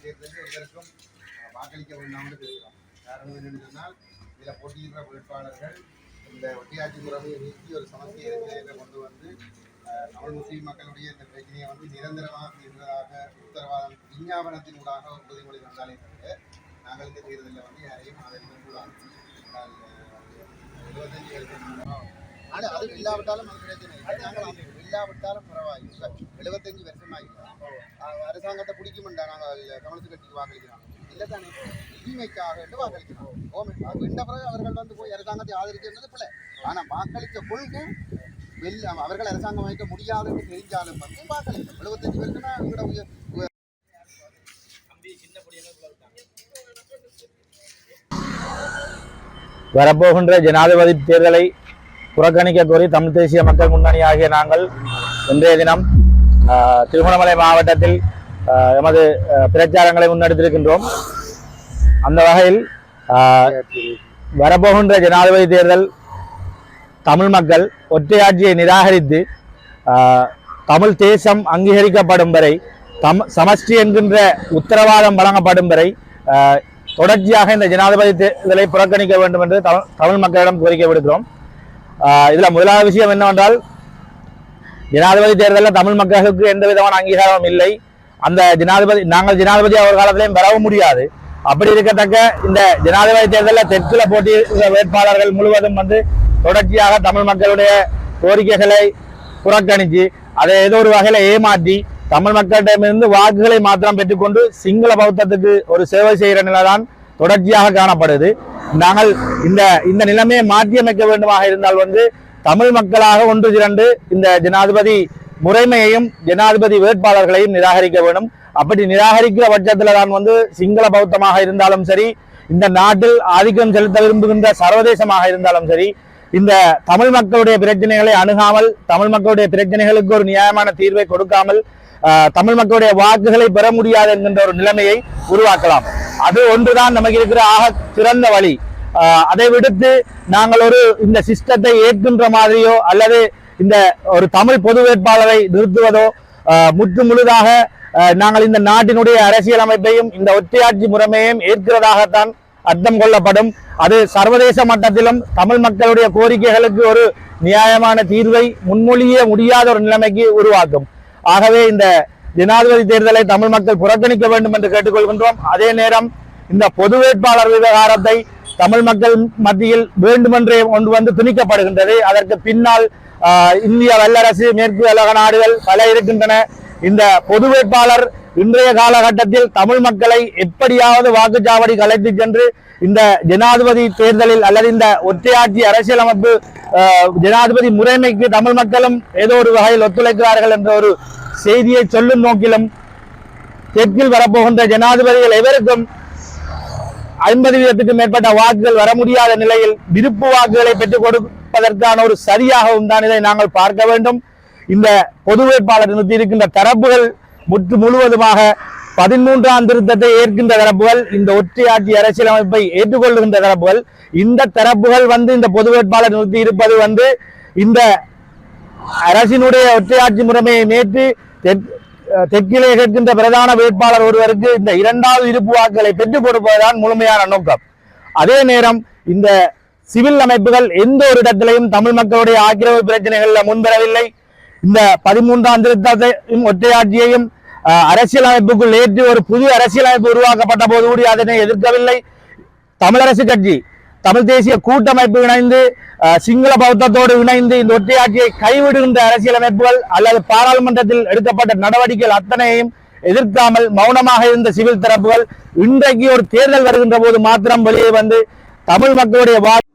ஜனாதிபதி தேர்தலில் எதற்கும் வாக்களிக்க வேண்டாம்னு தெரிகிறோம் காரணம் என்னென்னால் சொன்னால் இதில் போட்டியிடுற வேட்பாளர்கள் இந்த ஒட்டியாட்சி உறவை நீக்கி ஒரு சமஸ்திய நிலையில கொண்டு வந்து தமிழ் முஸ்லீம் மக்களுடைய இந்த பிரச்சனையை வந்து நிரந்தரமாக இருந்ததாக உத்தரவாதம் விஞ்ஞாபனத்தின் ஊடாக ஒரு உறுதிமொழி வந்தாலே தவிர நாங்கள் இந்த தேர்தலில் வந்து யாரையும் ஆதரிக்க கூடாது. ஆனால், எழுபத்தஞ்சு ஆனால் அது இல்லாவிட்டாலும் அது பிரச்சனை இல்லை நாங்கள் இல்லாவிட்டாலும் பரவாயில்ல எழுபத்தஞ்சு வருஷமாக அரசாங்கத்தை பிடிக்குமெண்டா நாங்கள் கம்யூனிஸ்ட் கட்சிக்கு வாக்களிக்கிறோம் இல்லை தானே தீமைக்காக என்று வாக்களிக்கிறோம் ஓமே அது பிறகு அவர்கள் வந்து போய் அரசாங்கத்தை ஆதரிக்கிறது பிள்ளை ஆனால் வாக்களித்த கொள்கை வெல் அவர்கள் அரசாங்கம் வைக்க முடியாது என்று தெரிஞ்சாலும் வந்து வாக்களிக்கும் எழுபத்தஞ்சு வருஷமா எங்களோட உயர் வரப்போகின்ற ஜனாதிபதி தேர்தலை புறக்கணிக்க கோரி தமிழ் தேசிய மக்கள் முன்னணி ஆகிய நாங்கள் இன்றைய தினம் ஆஹ், மாவட்டத்தில் ஆஹ், எமது பிரச்சாரங்களை முன்னெடுத்திருக்கின்றோம். அந்த வகையில் ஆஹ், வரப்போகின்ற ஜனாதிபதி தேர்தல் தமிழ் மக்கள் ஒற்றையாட்சியை நிராகரித்து ஆஹ், தமிழ் தேசம் அங்கீகரிக்கப்படும் வரை தம் சமஷ்டி என்கின்ற உத்தரவாதம் வழங்கப்படும் வரை ஆஹ், தொடர்ச்சியாக இந்த ஜனாதிபதி தேர்தலை புறக்கணிக்க வேண்டும் என்று தமிழ் தமிழ் மக்களிடம் கோரிக்கை விடுக்கிறோம். இதுல முதலாவது விஷயம் என்னவென்றால் ஜனாதிபதி தேர்தலில் தமிழ் மக்களுக்கு எந்த விதமான அங்கீகாரமும் இல்லை. அந்த ஜனாதிபதி நாங்கள் ஜனாதிபதி அவர் காலத்திலையும் பெறவும் முடியாது. அப்படி இருக்கத்தக்க இந்த ஜனாதிபதி தேர்தலில் தெற்குல போட்டியிடுகிற வேட்பாளர்கள் முழுவதும் வந்து தொடர்ச்சியாக தமிழ் மக்களுடைய கோரிக்கைகளை புறக்கணித்து அதை ஏதோ ஒரு வகையில் ஏமாற்றி தமிழ் மக்களிடமிருந்து வாக்குகளை மாத்திரம் பெற்றுக்கொண்டு சிங்கள பௌத்தத்துக்கு ஒரு சேவை செய்கிற நிலைதான் தொடர்ச்சியாக காணப்படுது. நாங்கள் இந்த இந்த நிலைமையை மாற்றியமைக்க வேண்டுமாக இருந்தால் வந்து தமிழ் மக்களாக ஒன்று திரண்டு இந்த ஜனாதிபதி முறைமையையும் ஜனாதிபதி வேட்பாளர்களையும் நிராகரிக்க வேண்டும். அப்படி நிராகரிக்கிற பட்சத்தில் தான் வந்து சிங்கள பௌத்தமாக இருந்தாலும் சரி இந்த நாட்டில் ஆதிக்கம் செலுத்த விரும்புகின்ற சர்வதேசமாக இருந்தாலும் சரி இந்த தமிழ் மக்களுடைய பிரச்சனைகளை அணுகாமல் தமிழ் மக்களுடைய பிரச்சனைகளுக்கு ஒரு நியாயமான தீர்வை கொடுக்காமல் தமிழ் மக்களுடைய வாக்குகளை பெற முடியாது என்கின்ற ஒரு நிலைமையை உருவாக்கலாம். அது ஒன்றுதான் நமக்கு இருக்கிற ஆக சிறந்த வழி. அதை விடுத்து நாங்கள் ஒரு இந்த சிஸ்டத்தை ஏற்கின்ற மாதிரியோ அல்லது இந்த ஒரு தமிழ் பொது வேட்பாளரை நிறுத்துவதோ முற்று முழுதாக நாங்கள் இந்த நாட்டினுடைய அரசியல் அமைப்பையும் இந்த ஒற்றையாட்சி முறைமையையும் ஏற்கிறதாகத்தான் அர்த்தம் கொள்ளப்படும். அது சர்வதேச மட்டத்திலும் தமிழ் மக்களுடைய கோரிக்கைகளுக்கு ஒரு நியாயமான தீர்வை முன்மொழிய முடியாத ஒரு நிலைமைக்கு உருவாக்கும். ஆகவே இந்த ஜனாதிபதி தேர்தலை தமிழ் மக்கள் புறக்கணிக்க வேண்டும் என்று கேட்டுக்கொள்கின்றோம். அதே நேரம் இந்த பொது வேட்பாளர் விவகாரத்தை தமிழ் மக்கள் மத்தியில் வேண்டுமென்றே கொண்டு வந்து திணிக்கப்படுகின்றது. அதற்கு பின்னால் இந்திய வல்லரசு மேற்கு உலக நாடுகள் பல இருக்கின்றன. இந்த பொது வேட்பாளர் இன்றைய காலகட்டத்தில் தமிழ் மக்களை எப்படியாவது வாக்குச்சாவடி கலைத்து சென்று இந்த ஜனாதிபதி தேர்தலில் அல்லது இந்த ஒற்றையாட்சி அரசியலமைப்பு ஜனாதிபதி முறைமைக்கு தமிழ் மக்களும் ஏதோ ஒரு வகையில் ஒத்துழைக்கிறார்கள் என்ற ஒரு செய்தியை சொல்லும் நோக்கிலும் தெற்கில் வரப்போகின்ற ஜனாதிபதிகள் எவருக்கும் ஐம்பது வீதத்துக்கு மேற்பட்ட வாக்குகள் வர முடியாத நிலையில் விருப்பு வாக்குகளை பெற்றுக் கொடுப்பதற்கான ஒரு சரியாகவும் தான் இதை நாங்கள் பார்க்க வேண்டும். இந்த பொது வேட்பாளர் நிறுத்தி இருக்கின்ற தரப்புகள் முற்று முழுவதுமாக பதிமூன்றாம் திருத்தத்தை ஏற்கின்ற தரப்புகள் இந்த ஒற்றையாட்சி அரசியலமைப்பை ஏற்றுக்கொள்ளுகின்ற தரப்புகள் இந்த தரப்புகள் வந்து இந்த பொது வேட்பாளர் நிறுத்தி இருப்பது வந்து இந்த அரசினுடைய ஒற்றையாட்சி முறைமையை மேற்று தெற்கிலே கேட்கின்ற பிரதான வேட்பாளர் ஒருவருக்கு இந்த இரண்டாவது இருப்பு வாக்குகளை பெற்றுக் கொடுப்பதுதான் முழுமையான நோக்கம். அதே நேரம் இந்த சிவில் அமைப்புகள் எந்த ஒரு இடத்திலையும் தமிழ் மக்களுடைய ஆக்கிரமிப்பு பிரச்சனைகள்ல முன்வரவில்லை. இந்த பதிமூன்றாம் திருத்தத்தையும் ஒற்றையாட்சியையும் அரசியலமைப்புக்குள் ஏற்றி ஒரு புது அரசியலமைப்பு உருவாக்கப்பட்ட போது கூடிய அதனை எதிர்க்கவில்லை. தமிழரசு கட்சி தமிழ் தேசிய கூட்டமைப்பு இணைந்து சிங்கள பௌத்தத்தோடு இணைந்து இந்த ஒற்றையாட்சியை கைவிடுகின்ற அரசியலமைப்புகள் அல்லது பாராளுமன்றத்தில் எடுக்கப்பட்ட நடவடிக்கைகள் அத்தனையும் எதிர்க்காமல் மௌனமாக இருந்த சிவில் தரப்புகள் இன்றைக்கு ஒரு தேர்தல் வருகின்ற போது மாத்திரம் வெளியே வந்து தமிழ் மக்களுடைய வாழ்